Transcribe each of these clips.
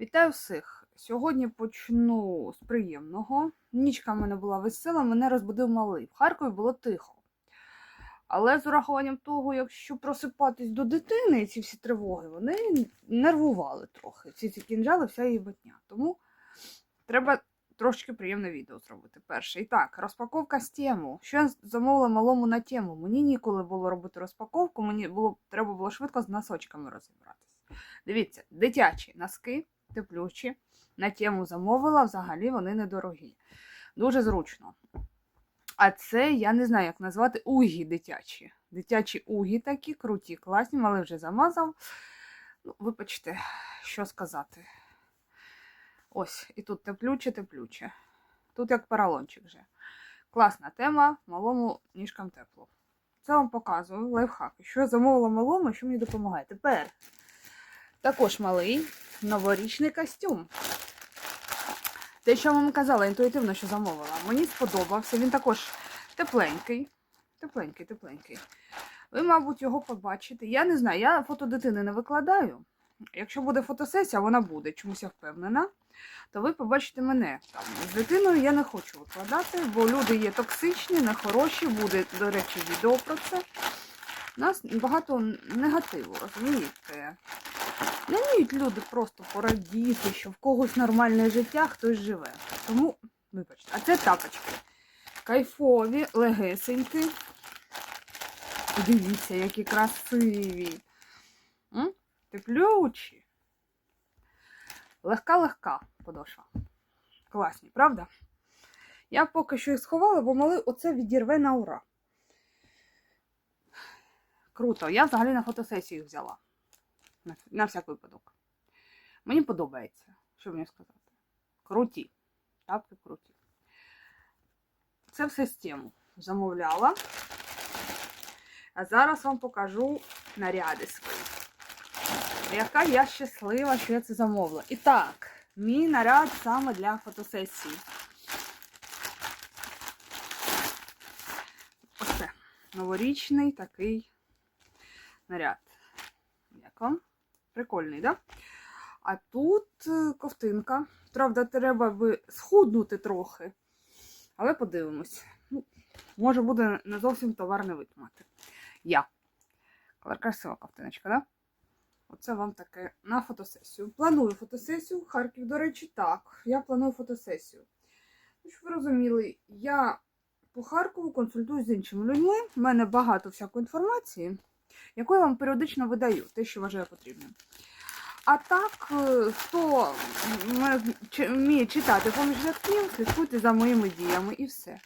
Вітаю всіх! Сьогодні почну з приємного. Нічка в мене була весела, мене розбудив малий. В Харкові було тихо. Але з урахуванням того, якщо просипатись до дитини, ці всі тривоги, вони нервували трохи. Всі ці кінжали, вся її батня. Тому треба трошки приємне відео зробити. Перше. І так, розпаковка з тему. Що я замовила малому на тему? Мені ніколи було робити розпаковку, мені було, треба було швидко з носочками розібратися. Дивіться, дитячі носки, теплючі. На тему замовила, взагалі вони недорогі. Дуже зручно. А це я не знаю, як назвати угі дитячі. Дитячі угі такі, круті, класні, але вже замазав. Ну, вибачте, що сказати. Ось, і тут теплюче, теплюче. Тут як поролончик вже. Класна тема, малому ніжкам тепло. Це вам показую лайфхаки. Що я замовила малому, що мені допомагає. Тепер також малий новорічний костюм. Те, що я вам казала, інтуїтивно, що замовила. Мені сподобався. Він також тепленький. Тепленький, тепленький. Ви, мабуть, його побачите. Я не знаю, я фото дитини не викладаю. Якщо буде фотосесія, вона буде, чомусь я впевнена, то ви побачите мене там. З дитиною я не хочу викладати, бо люди є токсичні, нехороші, буде, до речі, відео про це. У нас багато негативу, розумієте? Не вміють люди просто порадіти, що в когось нормальне життя хтось живе. Тому, вибачте, а це тапочки. Кайфові, легесенькі. Дивіться, які красиві. Теплючі. Легка-легка подошва. Класні, правда? Я поки що їх сховала, бо малий оце відірве на ура. Круто. Я взагалі на фотосесію взяла. На, на всяк випадок. Мені подобається. Що мені сказати? Круті. Тапки круті. Це все з тему. Замовляла. А зараз вам покажу наряди свої. Яка я щаслива, що я це замовила. І так, мій наряд саме для фотосесії. Оце. Новорічний такий наряд. Як вам? Прикольний, да? А тут е, ковтинка. Правда, треба би схуднути трохи. Але подивимось. Ну, може буде не зовсім товарний вид мати. Я. Красива ковтиночка, да? Оце вам таке на фотосесію. Планую фотосесію. Харків, до речі, так. Я планую фотосесію. Щоб ви розуміли, я по Харкову консультуюсь з іншими людьми. У мене багато всякої інформації, яку я вам періодично видаю, те, що вважаю потрібним. А так, е, хто вміє читати поміж рядків, слідкуйте за моїми діями і все.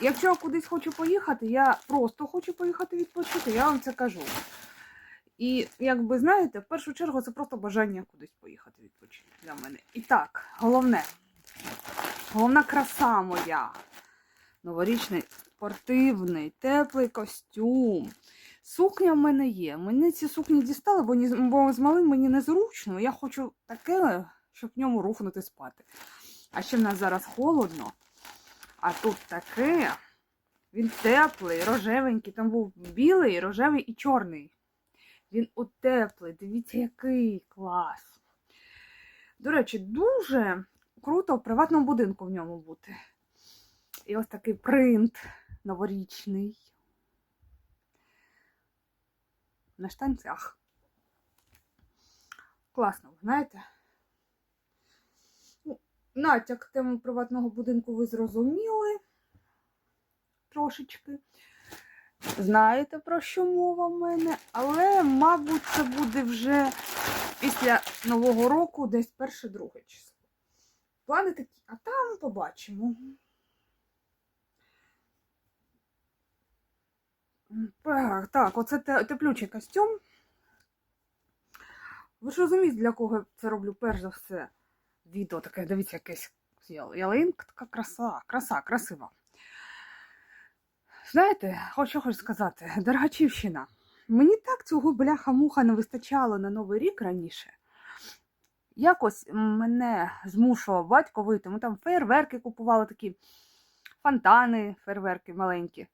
Якщо я кудись хочу поїхати, я просто хочу поїхати відпочити, я вам це кажу. І, якби знаєте, в першу чергу це просто бажання кудись поїхати відпочити для мене. І так, головне, головна краса моя. Новорічний спортивний, теплий костюм. Сукня в мене є. Мені ці сукні дістали, бо, ні, бо з малим мені незручно. Я хочу таке, щоб в ньому рухнути спати. А ще в нас зараз холодно. А тут таке. Він теплий, рожевенький. Там був білий, рожевий і чорний. Він утеплий. Дивіться, який клас. До речі, дуже круто в приватному будинку в ньому бути. І ось такий принт новорічний. На штанцях. Класно, ви знаєте? Ну, Натяк тему приватного будинку ви зрозуміли трошечки. Знаєте, про що мова в мене, але, мабуть, це буде вже після Нового року, десь перше-друге число. Плани такі, а там побачимо. Так, оце теплючий костюм. Ви ж розумієте, для кого я це роблю перш за все. Відео таке, дивіться, якесь ял- ялинка, така краса, краса, красива. Знаєте, хочу хочу сказати, Дергачівщина, мені так цього бляха-муха не вистачало на Новий рік раніше. Якось мене змушував батько вийти. Ми там фейерверки купували такі фонтани, фейерверки маленькі.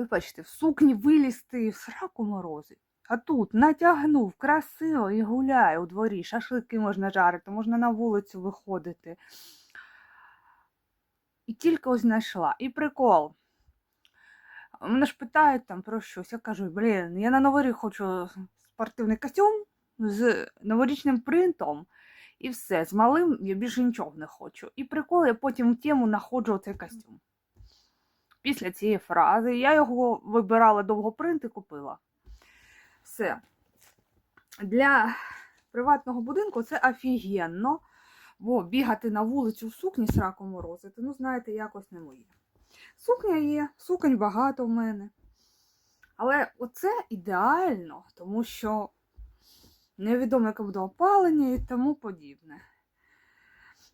Ви бачите, в сукні вилізти в сраку морози. А тут натягнув красиво і гуляє у дворі. Шашлики можна жарити, можна на вулицю виходити. І тільки ось знайшла. І прикол. Мене ж питають там про щось. Я кажу, блін, я на Новий рік хочу спортивний костюм з новорічним принтом. І все, з малим я більше нічого не хочу. І прикол, я потім в тему знаходжу цей костюм. Після цієї фрази я його вибирала довго принт і купила. Все. Для приватного будинку це офігенно, бо бігати на вулицю в сукні з раком морозити, ну, знаєте, якось не моє. Сукня є, суконь багато в мене. Але оце ідеально, тому що невідомо, яке буде опалення і тому подібне.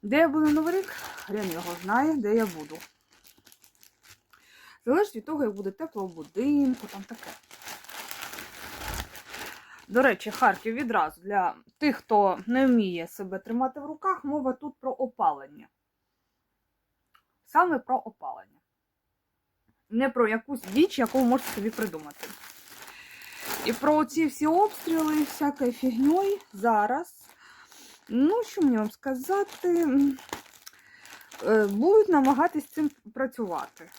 Де я буду Новий рік, хрен його знає, де я буду. Залежить від того, як буде тепло в будинку, там таке. До речі, Харків відразу для тих, хто не вміє себе тримати в руках, мова тут про опалення. Саме про опалення. Не про якусь діч, яку ви можете собі придумати. І про ці всі обстріли, всякою фігньою зараз. Ну, що мені вам сказати, е, будуть намагатись цим працювати.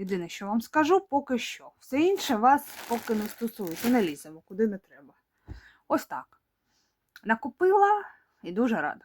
Єдине, що вам скажу, поки що. Все інше вас поки не стосується, не ліземо, куди не треба. Ось так. Накупила і дуже рада.